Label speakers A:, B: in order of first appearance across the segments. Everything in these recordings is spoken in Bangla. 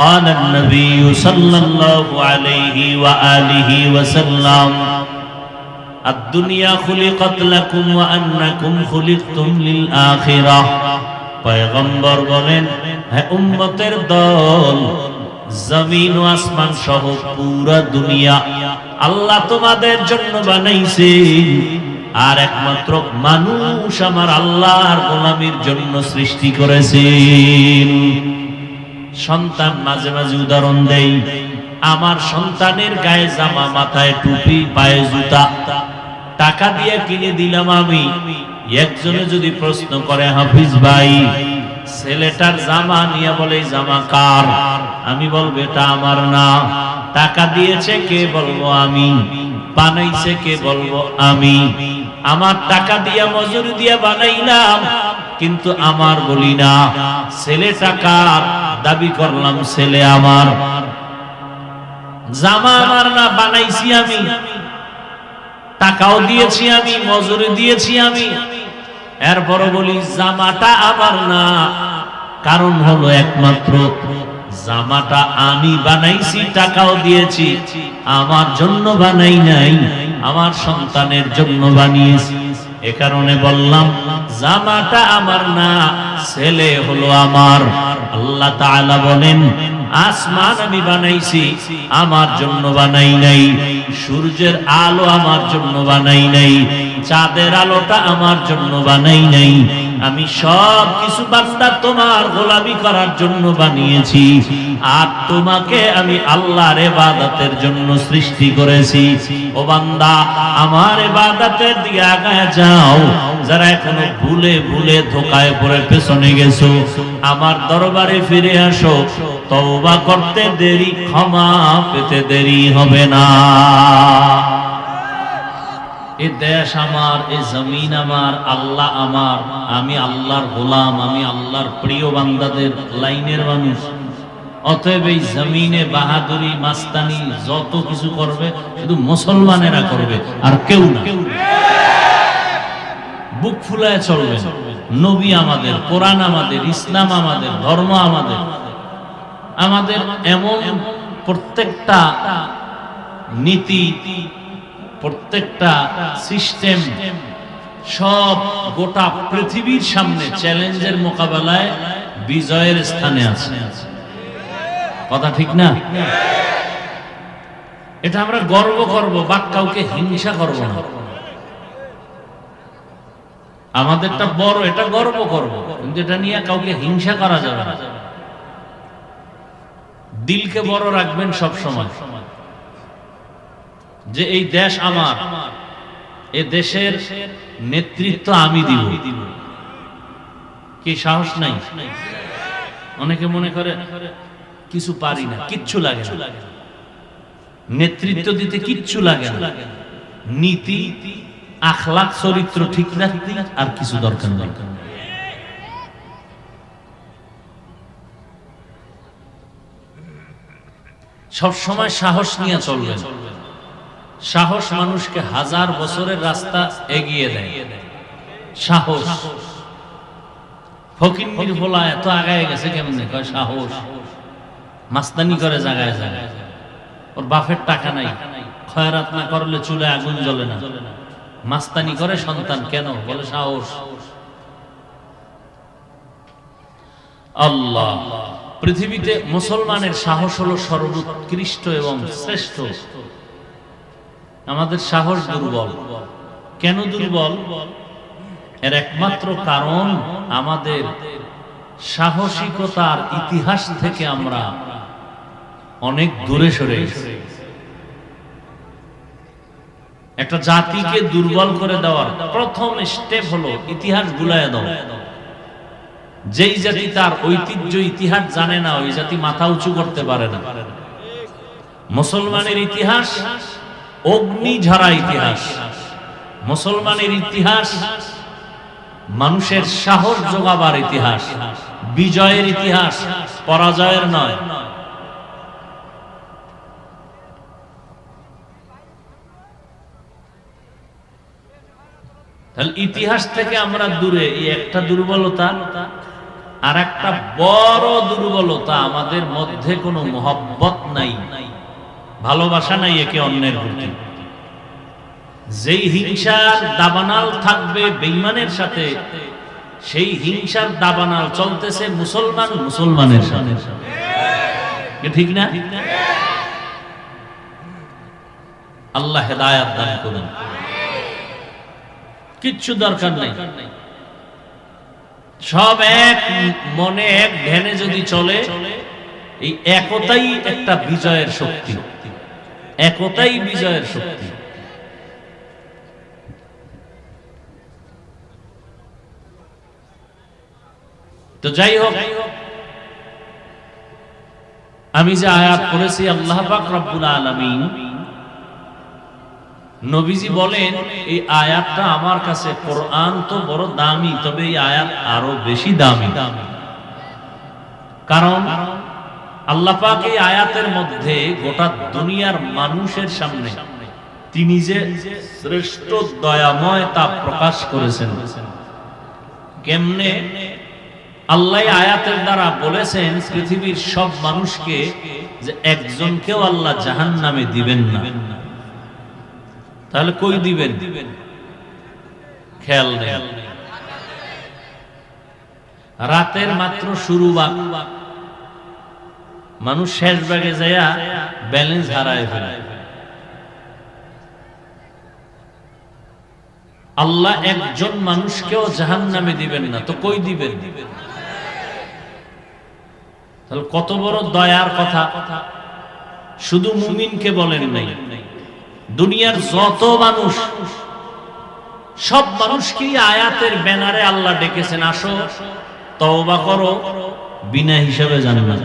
A: قال النبي صلى الله عليه وآله وسلم الدنيا خلقت لكم وأنكم خلقتم للآخرة পয়গম্বর বলেন হ্যাঁ উম্মতের দল জমিন ও আসমান সহ পুরা দুনিয়া আল্লাহ তোমাদের জন্য বানাইছে আর একমাত্র মানুষ আমার আল্লাহর গোলামির জন্য সৃষ্টি করেছেন সন্তান মাঝে মাঝে উদাহরণ দেই। আমার সন্তানের গায়ে জামা, মাথায় টুপি, পায়ে জুতা। টাকা দিয়ে কিনে দিলাম আমি। একজনে যদি প্রশ্ন করে, হাফিজ ভাই, ছেলেটার জামা নিয়ে বলে জামা কার? আমি বলব, এটা আমার না। টাকা দিয়েছে কে বলব, আমি। বানাইছে কে বলব, আমি। আমার টাকা দিয়া মজুরি দিয়া বানাইলাম, কিন্তু আমার বলি না ছেলে টাকার দাবি করলাম, ছেলে আমার। জামা আমার না বানাইছি আমি। টাকাও দিয়েছি আমি, মজুরি দিয়েছি আমি। এরপরও বলি, জামাটা আমার না। কারণ হলো একমাত্র জামাটা আমি বানাইছি, টাকাও দিয়েছি। আমার জন্য বানাই নাই, আমার সন্তানের জন্য বানিয়েছি। এ কারণে বললাম, জামাটা আমার না, ছেলে হলো আমার। আল্লাহ তাআলা বলেন, আসমান আমি বানাইছি, আমার জন্য বানাই নাই, সূর্যের আলো আমার জন্য বানাই নাই চাঁদের আলোটা আমার জন্য বানাই নাই। আমি সব কিছু বান্দা তোমার গোলামি করার জন্য বানিয়েছি। আর তোমাকে আমি আল্লাহর ইবাদতের জন্য সৃষ্টি করেছি। ও বান্দা, আমার ইবাদতের দিকে আগায় যাও। যারা এখনও ভুলে ভুলে ধোকায় পড়ে পেছনে গেছো, আমার দরবারে ফিরে আসো। তওবা করতে দেরি, ক্ষমা পেতে দেরি হবে না। এ দেশ আমার, এ জমিন আমার, আল্লাহ আমার, আমি আল্লাহর গোলাম, আমি আল্লাহর প্রিয় বান্দাদের লাইনের মানুষ। অতএব এই জমিনে বাহাদুরি, মাস্তানি, যত কিছু করবে, শুধু মুসলমানেরা করবে, আর কেউ না। বুক ফুলায় চলবে নবী আমাদের, কোরআন আমাদের, ইসলাম আমাদের, ধর্ম আমাদের। আমাদের এমন প্রত্যেকটা নীতি প্রত্যেকটা সিস্টেম সব গোটা পৃথিবীর সামনে চ্যালেঞ্জের মোকাবেলায় বিজয়ের স্থানে আছে। কথা ঠিক না? এটা আমরা গর্ব করব বা কাউকে হিংসা করব না। আমাদেরটা বড়, এটা গর্ব করব, কিন্তু এটা নিয়ে কাউকে হিংসা করা যাবে না। দিলকে বড় রাখবেন সব সময়। যে এই দেশ আমার, এ দেশের নেতৃত্ব আমি দিব। কি সাহস নাই? অনেকে মনে করে কিছু পারি না, কিচ্ছু লাগে নেতৃত্ব দিতে কিচ্ছু লাগে নীতি আখলাক চরিত্র ঠিক রাখতে আর কিছু দরকার নেই। সব সময় সাহস নিয়ে চলবেন। সাহস মানুষকে হাজার বছরের রাস্তা এগিয়ে দেয়। সাহস। ফকির ভোলা এত আগায় গেছে কেমনে? কয় সাহস। মাস্তানি করে জায়গায় জায়গায় ওর বাপের টাকা নাই। খয়রাত না করলে চুলে আগুন জ্বলে না। মাস্তানি করে সন্তান কেন? বলে সাহস। আল্লাহ। পৃথিবীতে মুসলমানের সাহস হলো সর্বোৎকৃষ্ট এবং শ্রেষ্ঠ। আমাদের সাহস দুর্বল। কেন দুর্বল? এর একমাত্র কারণ আমাদের সাহসিকতার ইতিহাস থেকে আমরা অনেক দূরে সরে একটা জাতিকে দুর্বল করে দেওয়ার প্রথম স্টেপ হলো ইতিহাস গুলায় দাও। যেই জাতি তার ঐতিহ্য ইতিহাস জানে না ওই জাতি মাথা উঁচু করতে পারে না। মুসলমানের ইতিহাস অগ্নি ঝরা ইতিহাস, মুসলমানের ইতিহাস, মানুষের সাহস যোগাবার ইতিহাস, বিজয়ের ইতিহাস, পরাজয়ের নয়। তাহলে ইতিহাস থেকে আমরা দূরে, এই একটা দুর্বলতা আর একটা বড় দুর্বলতা, আমাদের মধ্যে কোনো মোহব্বত নাই। ভালোবাসা নাই একে অন্যের প্রতি। যেই হিংসার দাবানাল থাকবে বেইমানের সাথে, সেই হিংসার দাবানাল চলতেছে মুসলমান মুসলমানের সাথে। ঠিক না? আল্লাহ হেদায়াত দান করুন। কিচ্ছু দরকার নাই। সব এক মনে এক ধ্যানে যদি চলে, এই একতাই একটা বিজয়ের শক্তি। একতাই বিজয়ের শক্তি। তো যাই হোক, আমি যে আয়াত করেছি আল্লাহ রব্বুল আলামিন, নবীজি বলেন, এই আয়াতটা আমার কাছে কোরআন তো বড় দামি, তবে এই আয়াত আরও বেশি দামি। কারণ আল্লাহ পাক এই আয়াতের মধ্যে গোটা দুনিয়ার মানুষের সামনে তিনি যে শ্রেষ্ঠ দয়াময় তা প্রকাশ করেছেন। কেমনে আল্লাহ আয়াতের দ্বারা বলেছেন, পৃথিবীর সব মানুষকে যে একজনকেও আল্লাহ জাহান নামে দিবেন না। তাহলে কই দিবেন? খেয়াল রাতের মাত্র শুরু বা মানুষ শেষ ভাগে যায়া ব্যালেন্স হারায় ফেলে। আল্লাহ একজন মানুষকেও জাহান নামে দিবেন না, তো কই দিবেন? তাহলে কত বড় দয়ার কথা। শুধু মুমিনকে বলেন নাই, দুনিয়ার যত মানুষ, সব মানুষকে আয়াতের ব্যানারে আল্লাহ ডেকেছেন, আসো, তওবা করো, বিনা হিসাবে জানে না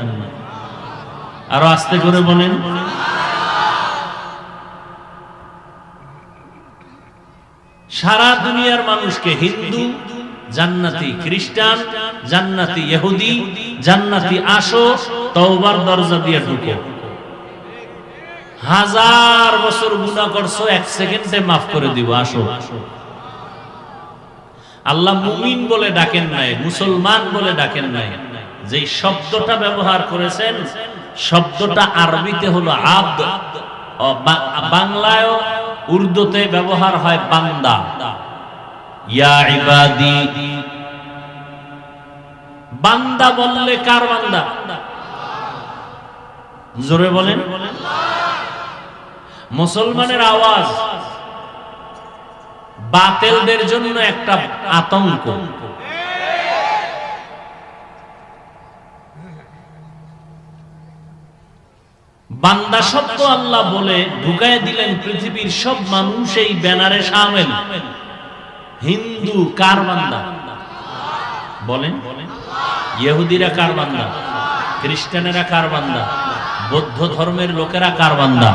A: আরও আস্তে করে বলেন। সারা দুনিয়ার মানুষকে হিন্দু, জান্নাতি খ্রিস্টান, জান্নাতি ইহুদি, জান্নাতি আসো, তওবার দরজা দিয়ে ঢুকো। হাজার বছর গুনাহ করছ, এক সেকেন্ডে মাফ করে দিব, আসো। আল্লাহ মুমিন বলে ডাকেন নাই, মুসলমান বলে ডাকেন নাই। যে শব্দটা ব্যবহার করেছেন, শব্দটা আরবিতে হলো আব্দ। বাংলায় উর্দুতে ব্যবহার হয় বান্দা। ইয়া ইবাদি। বান্দা বললে কার বান্দা? জোরে বলেন। মুসলমানের আওয়াজ বাতেলদের জন্য একটা আতঙ্ক। বান্দা শব্দ আল্লাহ বলে ঢুকায় দিলেন পৃথিবীর সব মানুষ এই ব্যানারে সামিল। হিন্দু কার বান্দা? বলেন। ইহুদিরা কার বান্দা? খ্রিস্টানেরা কার বান্দা? বৌদ্ধ ধর্মের লোকেরা কার বান্দা?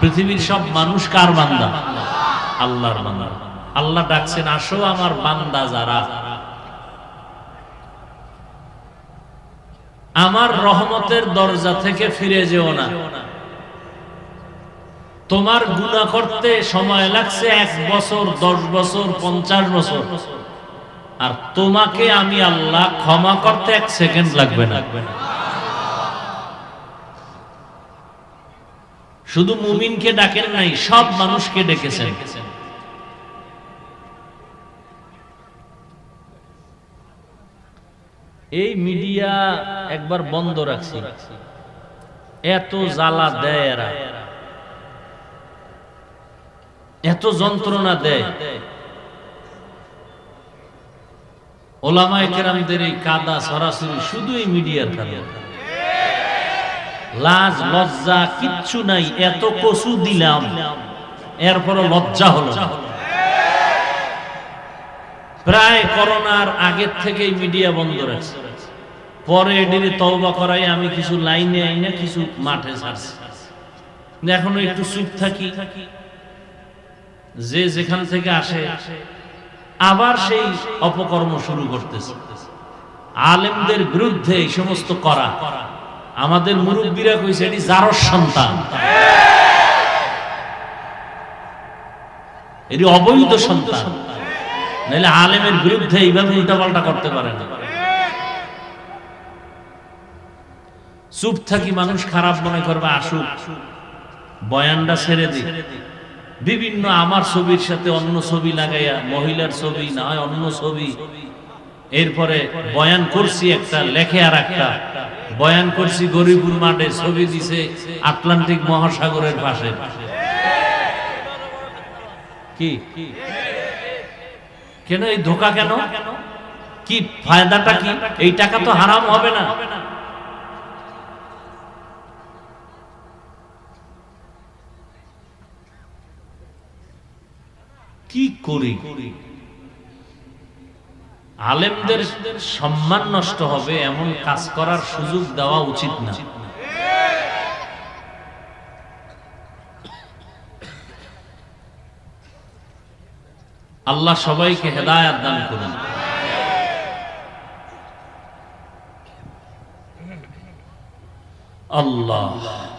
A: পৃথিবীর সব মানুষ কার বান্দা? আল্লাহর বান্দা। আল্লাহ ডাকছেন, আসো আমার বান্দা যারা। আমার রহমতের দরজা থেকে ফিরে যেও না। তোমার গুণা করতে সময় লাগছে এক বছর, দশ বছর, পঞ্চাশ বছর। আর তোমাকে আমি আল্লাহ ক্ষমা করতে এক সেকেন্ড লাগবে না। শুধু মুমিনকে ডাকেন নাই, সব মানুষকে ডেকেছেন। এই মিডিয়া একবার বন্ধ রাখছি। এত জ্বালা দেয় এরা। এত যন্ত্রণা দেয়। এই কাদা সরাসরি শুধু এই মিডিয়ার কারণে লাজ, লজ্জা, কিচ্ছু নাই, এত কসু দিলাম। এরপরও লজ্জা হলো প্রায় করোনার আগের থেকেই মিডিয়া বন্ধ রাখছে। পরে এডিরে তওবা করাই আমি কিছু লাইনে আইনা কিছু মাঠে ছাড়ছি। এখনও একটু চুপ থাকি। যে যেখান থেকে আসে, আবার সেই অপকর্ম শুরু করতেছে। আলেমদের বিরুদ্ধে এই সমস্ত করা। আমাদের মুরব্বীরা কইছে, এটি জারস সন্তান। এটি অবৈধ সন্তান। নাহলে আলেমের বিরুদ্ধে এইভাবে উল্টাপাল্টা করতে পারে না। চুপ থাকি মানুষ খারাপ মনে করবে, আসুক। বয়ানটা ছেড়ে দিই। বিভিন্ন আমার ছবির সাথে অন্য ছবি লাগাইয়া, মহিলার ছবি, না হয় অন্য ছবি। এরপরে বয়ান করছি একটা, লেখে আর একটা। বয়ান করছি গরিবুর মাঠে ছবি দিছে আটলান্টিক মহাসাগরের পাশে। কি? কেন এই ধোকা কেন? কি, ফায়দাটা কি? এই টাকা তো হারাম হবে না। কি করি? আলেমদের সম্মান নষ্ট হবে, এমন কাজ করার সুযোগ দেওয়া উচিত না। আল্লাহ সবাইকে হেদায়াত দান করুন। আল্লাহ।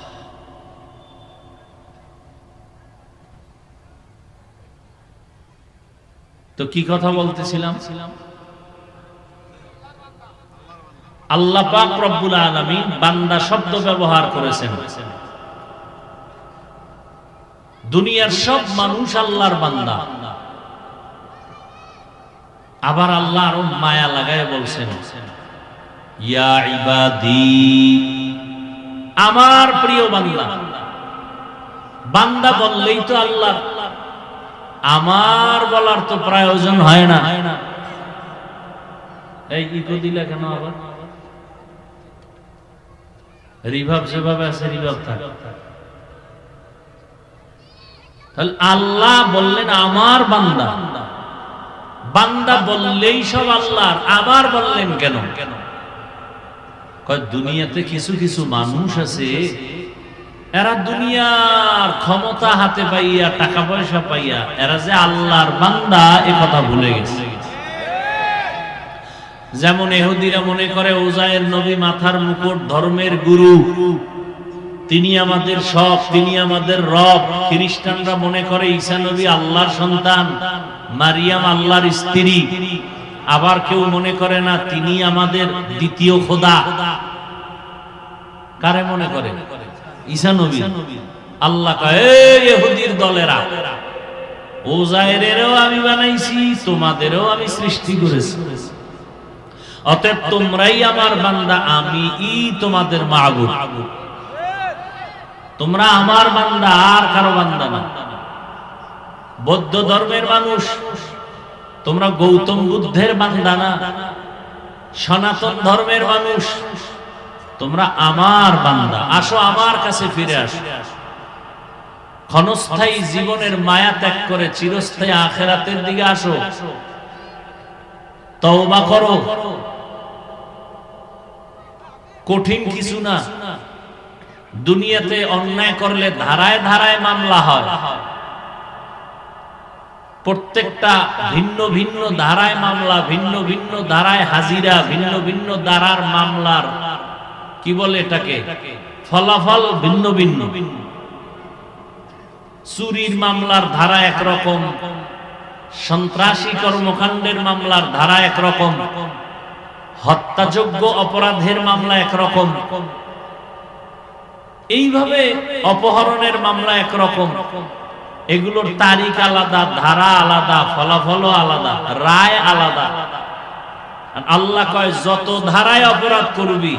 A: তো কি কথা বলতেছিলাম? আল্লাহ পাক রব্বুল আলামিন বান্দা শব্দ ব্যবহার করেছেন। দুনিয়ার সব মানুষ আল্লাহর বান্দা। আবার আল্লাহ আরও মায়া লাগায় বলছেন আমার প্রিয় বান্দা। বান্দা বললেই তো আল্লাহ আমার বলার তো প্রয়োজন হয় না। এই ইকো দিলে কেন আবার? রিভাব যেভাবে আছে, রিভাব থাক তাহলে আল্লাহ বললেন, আমার বান্দা। বান্দা বললেই সব আল্লাহর, আবার বললেন কেন? কেন দুনিয়াতে কিছু কিছু মানুষ আছে এরা দুনিয়ার ক্ষমতা হাতে পাইয়া টাকা পয়সা পাইয়া, এরা যে আল্লাহর বান্দা, এ কথা ভুলে গেছে। যেমন এহুদিরা মনে করে ওজায়ের নবী মাথার মুকুট ধর্মের গুরু। তিনি আমাদের সব, তিনি আমাদের রব। খ্রিস্টানরা মনে করে, ঈসা নবী আল্লাহর সন্তান, মারিয়াম আল্লাহর স্ত্রী। আবার কেউ মনে করে না, তিনি আমাদের দ্বিতীয় খোদা। কারে মনে করে? ঈসা নবী। আল্লাহ কয় এই ইহুদির দলেরা ওজায়েরেরও আমি বানাইছি তোমাদেরও আমি সৃষ্টি করেছি। অতএব তোমরাই আমার বান্দা আমি ই তোমাদের তোমরা আমার বান্দা আর কারও বান্দা না। বৌদ্ধ ধর্মের মানুষ তোমরা গৌতম বুদ্ধের বান্দা না। সনাতন ধর্মের মানুষ তোমরা আমার বান্দা। আসো আমার কাছে ফিরে আসো। ক্ষণস্থায়ী জীবনের মায়া ত্যাগ করে চিরস্থায়ী আখেরাতের দিকে আসো। তওবা করো। কঠিন কিছু না। দুনিয়াতে অন্যায় করলে ধারায় ধারায় মামলা হয়। প্রত্যেকটা ভিন্ন ভিন্ন ধারায় মামলা, ভিন্ন ভিন্ন ধারায় হাজিরা, ভিন্ন ভিন্ন ধারার মামলার কি বলে এটাকে? ফলাফল ভিন্ন ভিন্ন। চুরির মামলার ধারা একরকম, সন্ত্রাসী কর্মকাণ্ডের মামলার ধারা একরকম, হত্যাযোগ্য অপরাধের মামলা একরকম। এইভাবে অপহরণের মামলা একরকম। এগুলোর তারিখ আলাদা, ধারা আলাদা, ফলাফলও আলাদা, রায় আলাদা। আল্লাহ কয়, যত ধারায় অপরাধ করবি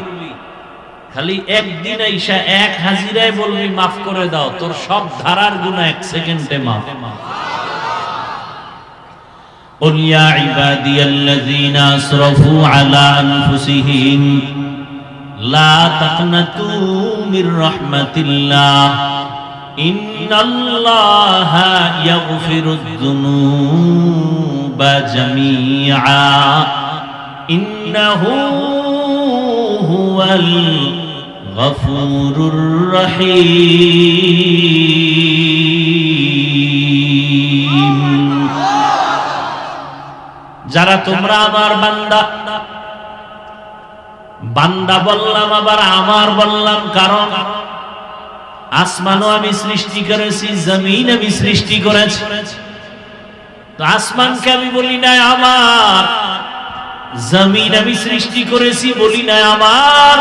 A: খালি একদিন আইসা এক হাজিরায় বলবি মাফ করে দাও তোর সব ধারার গুণা এক সেকেন্ডে মাফ قل يا عبادي الذين أسرفوا على أنفسهم لا تقنطوا من رحمة الله إن الله يغفر الذنوب جميعا إنه هو الغفور الرحيم যারা তোমরা আমার বান্দা বান্দা বললাম আবার আমার বললাম কারণ আসমানও আমি সৃষ্টি করেছি জমিন আমি সৃষ্টি করেছি তো আসমানকে আমি বলি না আমার জমিন আমি সৃষ্টি করেছি বলি না আমার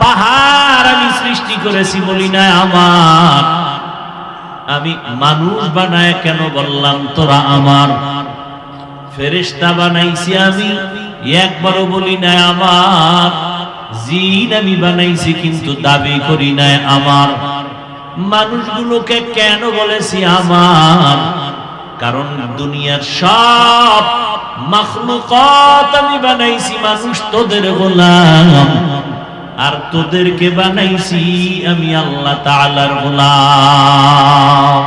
A: পাহাড় আমি সৃষ্টি করেছি বলি না আমার। আমি মানুষ বানায় কেন বললাম তোরা আমার? ফেরেশতা বানাইছি আমি, একবারও বলি না আমার। জিন আমি বানাইছি কিন্তু দাবি করি না আমার। মানুষগুলোকে কেন বলেছি আমার? কারণ দুনিয়ার সব মখলুকাত আমি বানাইছি, মানুষ তোদের গোলাম। আর তোদেরকে বানাইছি আমি আল্লাহ তাআলার গোলাম।